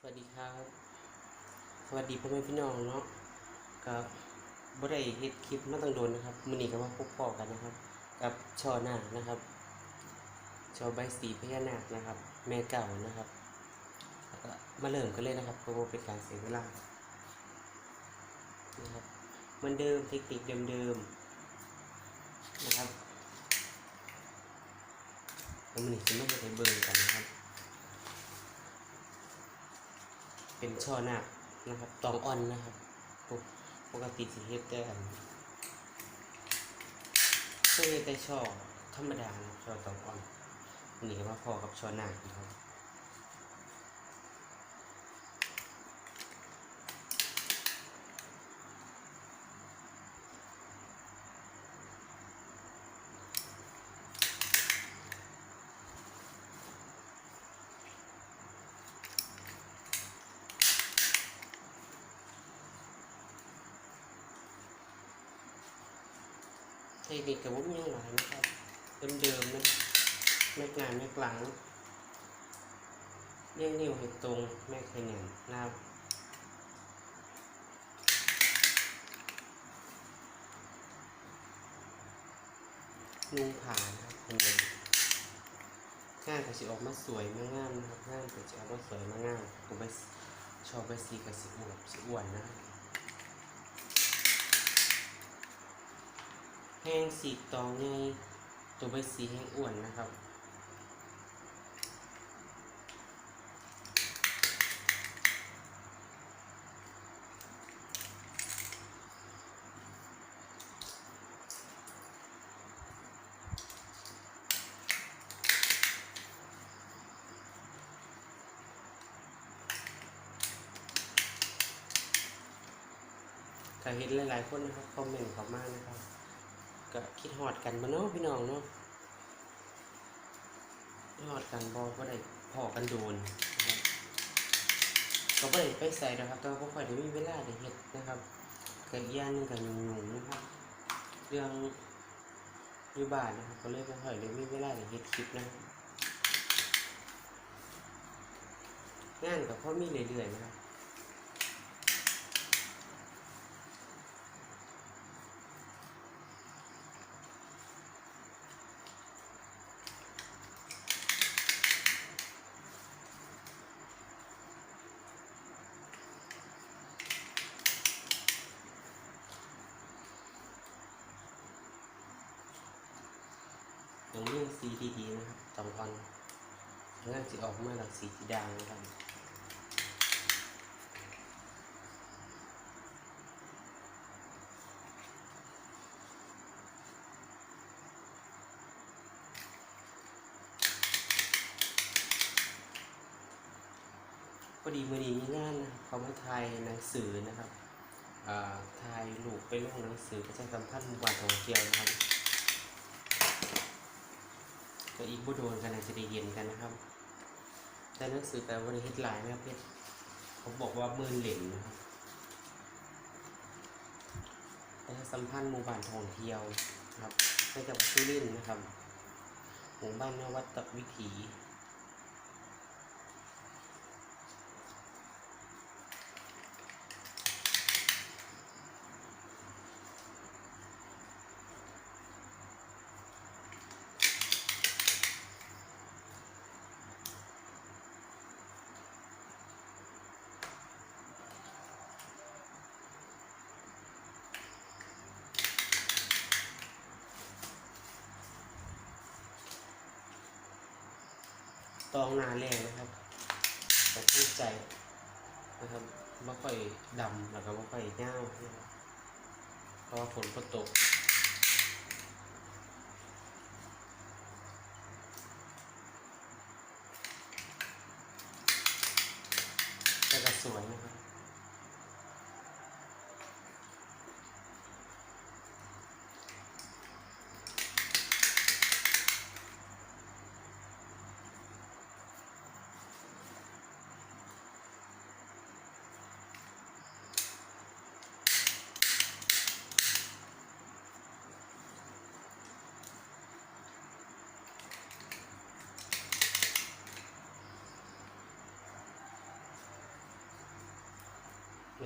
สวัสดีครับ สวัสดีพ่อแม่พี่น้องเนาะก็บ่ได้เฮ็ดคลิปมาตั้งโดนนะครับมื้อนี้ก็มาพบปอกันนะครับ กับชอหน้านะครับชอใบสีพญานาคนะครับ แม่เก่านะครับก็มาเริ่มกันเลยนะครับเพื่อบ่เป็นการเสียเวลานะครับเหมือนเดิมเทคนิคเดิมๆนะครับแล้วมือนี้สิมาเฮ็ดให้เบิ่งกันนะครับ เป็นช่อหนักนะครับตองอ่อนนะครับ ปกปกติสีเฮ็ดแต่อันเคยเฮ็ดแต่ช่อธรรมดานะช่อตองอ่อนนี่มาพอกับช่อหนักนะครับ เทคนิคกับวุ้นยังหลายนะครับเดิมๆนะแม่กลางแม่กลางเลี้ยงนิ้วให้ตรงแม่ขยันหน้านุ่งผ่านครับเป็นไงงานก็สิออกมาสวยมางามนะครับงานก็จะออกมาสวยมางามผมไปชอบไปสีกับสีอวบสีอ้วนนะครับ แห้งสีตองไงตัวใบสีแห้งอ้วนนะครับถ้าเห็นหลายๆคนนะครับคอมเมนต์เข้ามานะครับ ก็คิดฮอดกันบ่เนาะพี่น้องเนาะคิดฮอดกันบ่ก็ได้พอกันโดนนะครับก็บ่ได้ไปใส่นะครับแต่ว่าบ่ค่อยได้มีเวลาได้เฮ็ดนะครับก็อีกอย่างหนึงก็ยุ่งๆนะครับ เรื่องอยู่บ้านนะครับ ก็เลยบ่ค่อยได้มีเวลาได้เฮ็ดคลิปนะครับงานก็พอมีเรื่อยๆนะครับ อย่างนี้สีดีๆนะครับสองวันงานจะออกมาหลักสีสีด่างนะครับพอดีมื่อนี้มีงานนะครับเขามาถ่ายหนังสือนะครับอ่าถ่ายรูปไปลงหนังสือประชาสัมพันธ์หมู่บ้านท่องเที่ยวนะครับ ก็อีกบุโดนกันอาจจะได้เย็นกันนะครับ แต่หนังสือแต่วันนี้เฮ็ดหลายนะครับเพชรเขาบอกว่ามือเหรินนะครับประชาสัมพันธ์หมู่บ้านท่องเที่ยวนะครับในจังหวัดสุรินทร์นะครับหมู่บ้านนวัตวิถี ตองนาแรงนะครับแต่ตั้งใจนะครับไม่ค่อยดำแล้วก็ไม่ค่อยเงาวนะครับเพราะว่าฝนก็ตกแต่ก็สวยนะครับ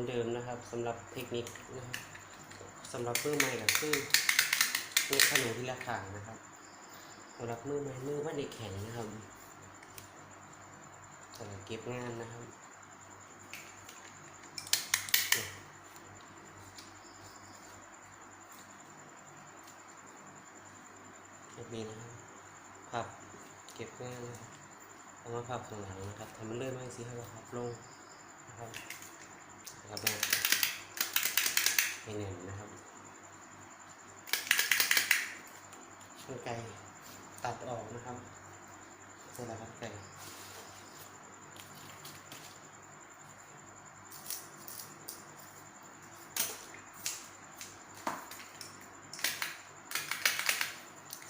อนเดิมนะครับสำหรับเทคนิคนะครับสำหรับมือใหม่ก็คือลูกขนมที่ละขางนะครับสำหรับมือใหม่มือว่าเด็กแข็งนะครับสำหรับเก็บงานนะครับแบบนี้นะครับพับเก็บงานนะครับเอามาพับข้างหลังนะครับทำมันเลื่อนมาสิให้เราพับลงนะครับ แล้วก็ให้แน่นนะครับกันไกตัดออกนะครับเสร็จแล้วกันไกร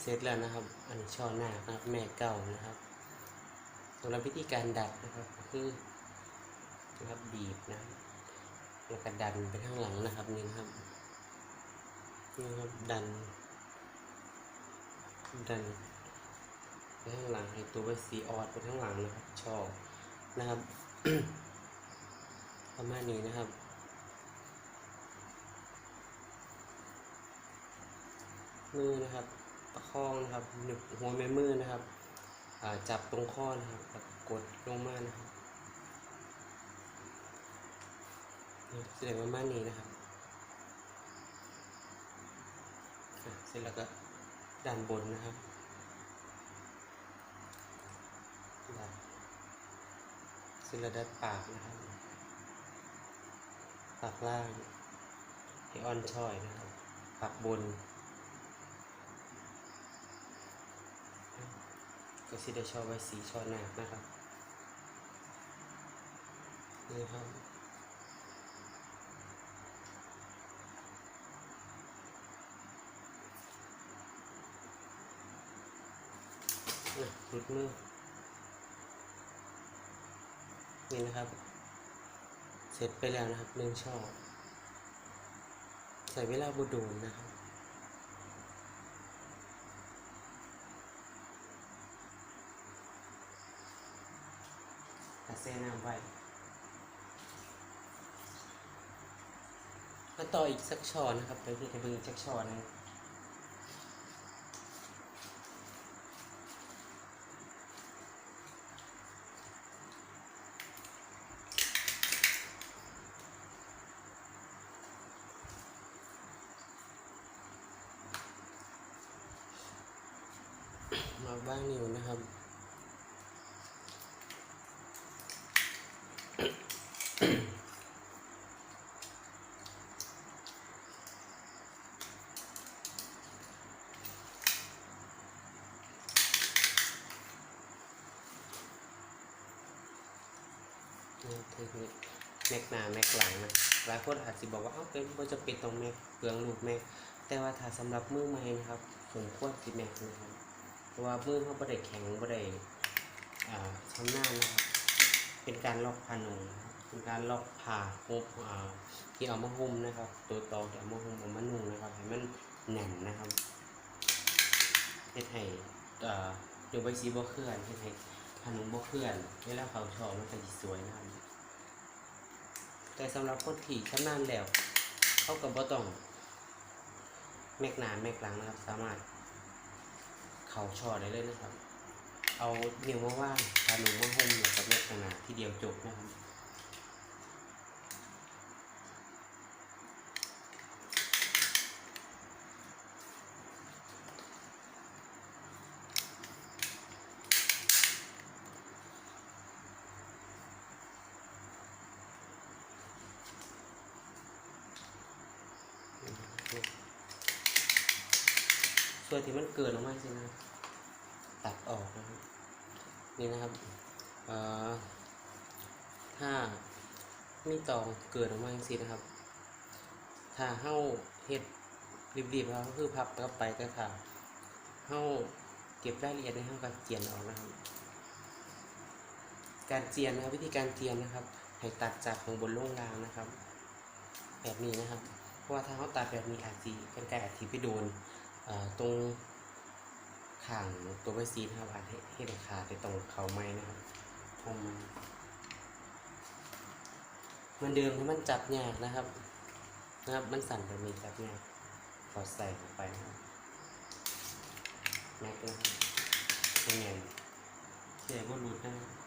เสร็จแล้วนะครับ อันนี้ช่อหน้านะครับแม่เก่านะครับสำหรับวิธีการดัดนะครับ คือนะครับบีบนะครับ แล้วก็ดันไปข้างหลังนะครับนี่นะครับนี่ครับดัน ดันไปข้างหลังให้ตัวไปสีออดไปข้างหลังนะครับชอบนะครับประมาณนี้นะครับมือนะครับประคองนะครับหนึบหัวแม่มือนะครับจับตรงข้อนะครับกดลงมานะครับนี่ แสดงประมาณนี้นะครับเสร็จแล้วก็ด้านบนนะครับเสร็จแล้วด้านปากนะครับ ปากล่างให้อ่อนช้อยนะครับ ปากบน ก็สิได้ชอบไว้สีช่อหนักนะครับนี่ครับ หลุดมือนี่นะครับ เสร็จไปแล้วนะครับหนึ่งช่อใส่เวลาบุดูนนะครับตัดเส้นน้ำไว้มาต่ออีกสักช้อนนะครับไปที่จะเบิ่งอีกสักช้อนนึงมาบ้างนิ้วนะครับ นี่ เทคนิคแม็กหนาแม็กหลังนะหลายคนอาจจะบอกว่าเอ้าเป็นว่าจะปิดตรงแม็กเปลืองลูกแม็กแต่ว่าถ้าสำหรับมือใหม่นะครับสมควรสิแม็กนะครับเพราะว่ามือเขาบ่ได้แข็งบ่ได้อ่าชำนาญนะครับเป็นการล็อกผ้าหนุ่มนะครับเป็นการล็อกผ้าหุบที่เอามาหุ้มนะครับ ตัวตองที่เอามาหุ้มเอามานุ่งนะครับให้มันแน่นนะครับเฮ็ดให้อ่าโยบายซีบ่เคลื่อนเฮ็ดให้ ผ้าหนุ่มบ่เคลื่อนเวลาเขาชอบมันก็สิสวยนะครับแต่สำหรับคนที่ชำนาญแล้ว เขาก็บ่ต้องแมกหนาแมกหลังนะครับ สามารถ เขาช่อได้เลยนะครับ เอานิ้วมาว่างพาหนูมาห่มกับแมกข้างหนาที่เดียวจบนะครับ ส่วนที่มันเกินออกมาใช่ไหมตัดออกนะครับ นี่นะครับเอ่อถ้ามีตองเกิดออกมาจังซี่นะครับ ถ้าเฮ้าเฮ็ดรีบๆแล้วก็คือพับกลับไปก็ค่ะเฮ้าเก็บรายละเอียดในเฮ้าการเจียนออกนะครับ การเจียนนะครับวิธีการเจียนนะครับ ให้ตัดจากข้างบนลงล่างนะครับ แบบนี้นะครับ เพราะว่าถ้าเขาตัดแบบนี้อาจจะกันไกลอาจจะไปโดน ตรงข่างตัวใบซีนะครับอาจให้ได้ขาดไปตรงเขาไม้นะครับผมมันเดิมให้มันจับยากนะครับ นะครับ มันสั่นแบบนี้จับยากพอใส่ลงไปนะครับแม็กนะครับให้แน่นเสียบนหลุดนะครับ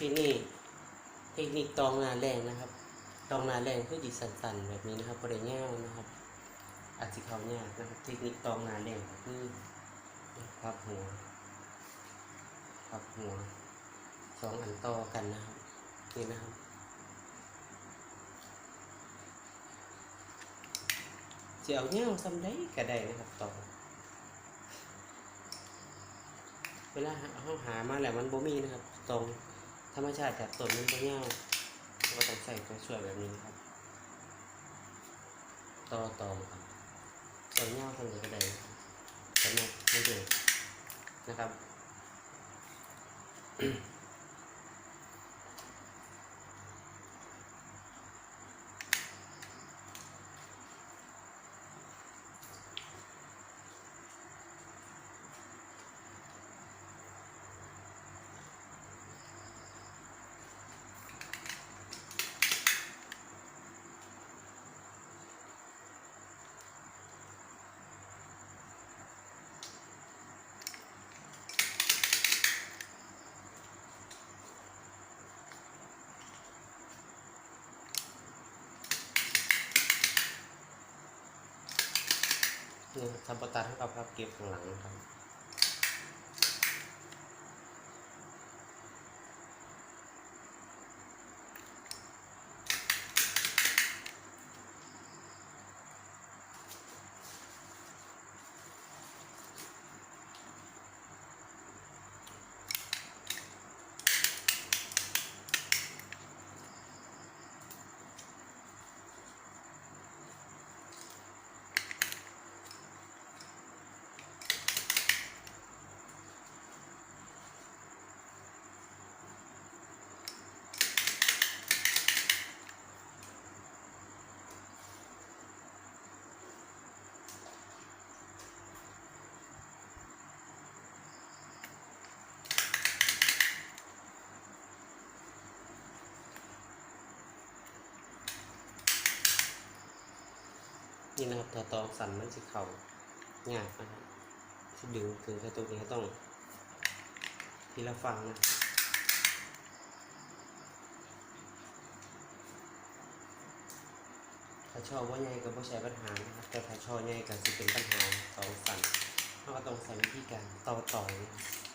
ที่นี่เทคนิคตองนาแรงนะครับ ตองนาแรงคือดีสันๆแบบนี้นะครับบริเงวนะครับ อาจจะเขายากนะครับ เทคนิคตองนาแรงก็คือพับหัวพับหัวสองอันต่อกันนะครับนี่นะครับจะเอาเงวซ้ำได้ก็ได้นะครับตองเวลาเขาหามาแล้วมันบ่มีนะครับ ตรง ธรรมชาติจากต้นมันก็เงาก็ต้องใส่ตัวช่วยแบบนี้นะครับ ต่อต่อครับต่อเงาทางไหนก็ได้นะครับสำหรับไม่เดือนะครับ ครับทำประตัดให้กับพับเก็บข้างหลังครับ นี่นะครับตัวตองสั่นมันจะเข่ายากนะครับที่ดึงถึงกระตุกนี้ต้องทีละฟังนะถ้าชอบว่าใหญ่ก็บ่ใช้ปัญหานะครับ แต่ถ้าชอบใหญ่ก็จะเป็นปัญหาตองสั่นเพราก็ต้องใช้วิธีการต่อต่อนะครับ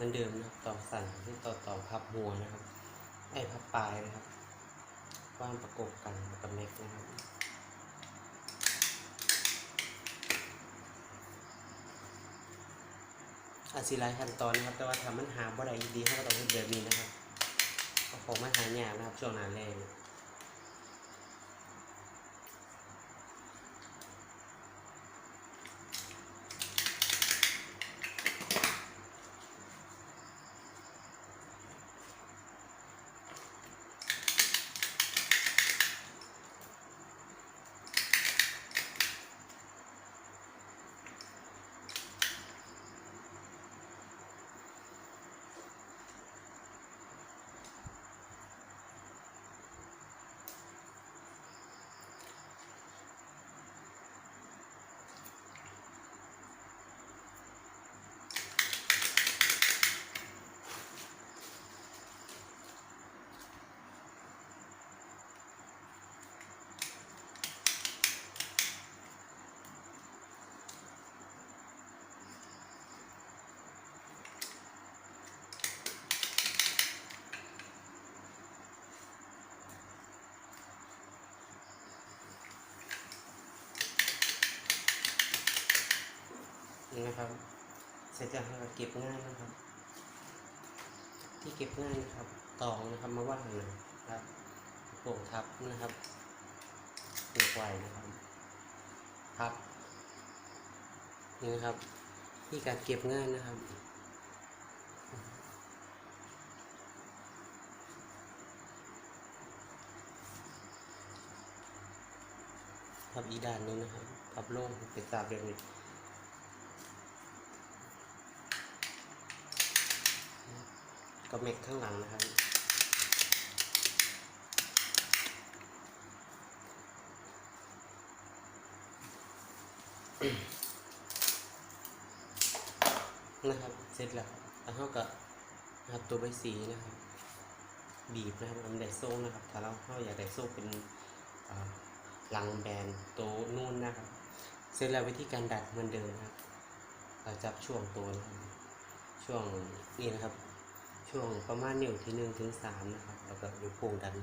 มือนเดิมนะครับ ต่อสั่นที่ต่อต่อพับหัวนะครับ ไอ้พับปลายนะครับว่างประกบกันกับเม็กนะครับอาศิลายขั้นตอนนะครับ แต่ว่าทำมันหาบ่ได้ดีเขาก็ต้องเฮ็ดแบบนี้นะครับก็ของมันหายากนะครับช่วงหนาแรง นะครับเสร็จแล้วเรเก็บง่ายนะครับ ที่เก็บง่ายนะครับตองนะครับมาว่างเลยนะครับโป่งทับนะครับเก็บไว้นะครับทับนี่นะครับ ที่การเก็บง่ายนะครับทับอีด้านนึงนะครับทับโล่งเป็นตาแบบนี้ ก็เม็กข้างหลังนะครับ นะครับเสร็จแล้วแล้วเขาก็นะครับตัวใบสีนะครับ บีบนะครับมันได้โซ่นะครับ ถ้าเราเขาอยากได้โซ่เป็นลังแบนโตวนู่นนะครับ เสร็จแล้ววิธีการดัดเหมือนเดิมนะครับเราจับช่วงตัวนะครับช่วงนี่นะครับ ช่วงประมาณนิ้วที่หนึ่งถึงสามนะครับ แล้วก็นิ้วโป้งดัน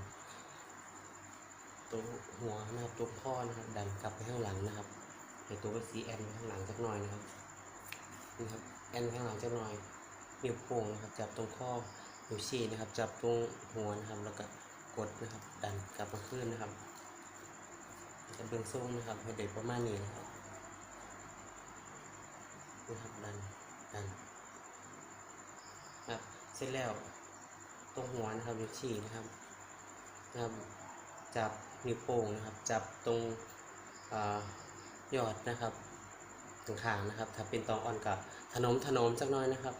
ตัวหัวนะครับตัวข้อนะครับดันกลับไปข้างหลังนะครับให้ตัวใบสีแอนไปข้างหลังสักหน่อยนะครับนี่ครับแอนข้างหลังจะหน่อยนิ้วโป้งนะครับ จับตรงข้อนิ้วชี้นะครับ จับตรงหัวนะครับ แล้วก็กดนะครับ ดันกลับมาขึ้นนะครับจะเบื้องสูงนะครับให้เด็กประมาณนี้นะครับนะครับดันดัน เสร็จแล้วตรงหัวนะครับนิ้วชี้นะครับนะครับ จับนิ้วโป้งนะครับ จับตรงอยอดนะครับข้างๆนะครับ ถ้าเป็นตองอ่อนกับถนอมถนอมจักหน้อยนะครับ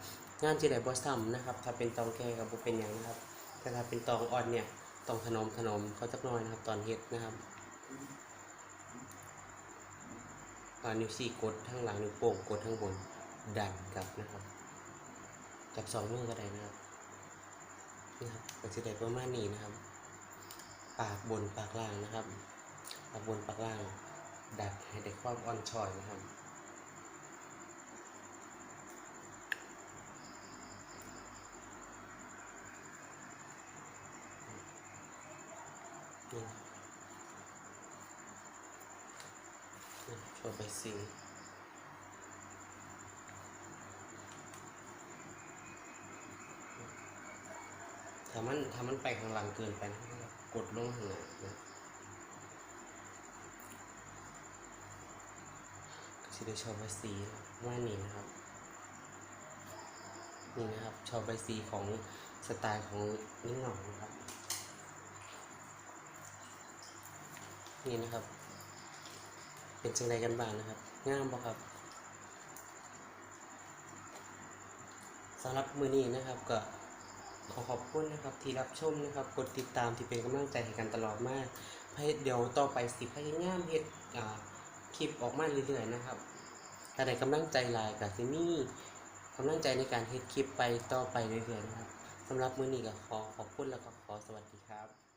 งานจะได้บ่ซ้ำนะครับ ถ้าเป็นตองแก่กับบ่เป็นหยังนะครับ แต่ถ้าเป็นตองอ่อนเนี่ยตองถนอมถนอมเขาจักหน้อยนะครับ ตอนเฮ็ดนะครับนิ้วชี้กดข้งหลังนิ้วโป้งกดข้งบนดันกลับนะครับ จับสองมือก็ได้นะครับนี่ครับก็จะได้ประมาณนี้นะครับ ปากบนปากล่างนะครับ ปากบนปากล่าง ดัดให้ได้ความอ่อนช้อยนะครับนี่โชว์ใบสีถ้า มันถ้ามันไปข้างหลังเกินไปนะครับกดลงข้างหน้านะก็จะได้โชว์ใบสีว่านี่นะครับ นี่นะครับโชว์ใบสีของสไตล์ของนิ้งหน่องนะครับ นี่นะครับ เป็นจังไรกันบ้างนะครับงามบ่ครับสำหรับมือนี้นะครับก็ ขอขอบคุณนะครับที่รับชมนะครับ กดติดตามที่เป็นกำลังใจให้กันตลอดมากเดี๋ยวต่อไปสิพยายามเฮ็ดคลิปออกมาเรื่อยๆนะครับถ้าได้กำลังใจหลายกับที่นี่กำลังใจในการเฮ็ดคลิปไปต่อไปเรื่อยๆนะครับสำหรับมือนี้ก็ขอขอบคุณแล้วก็ขอสวัสดีครับ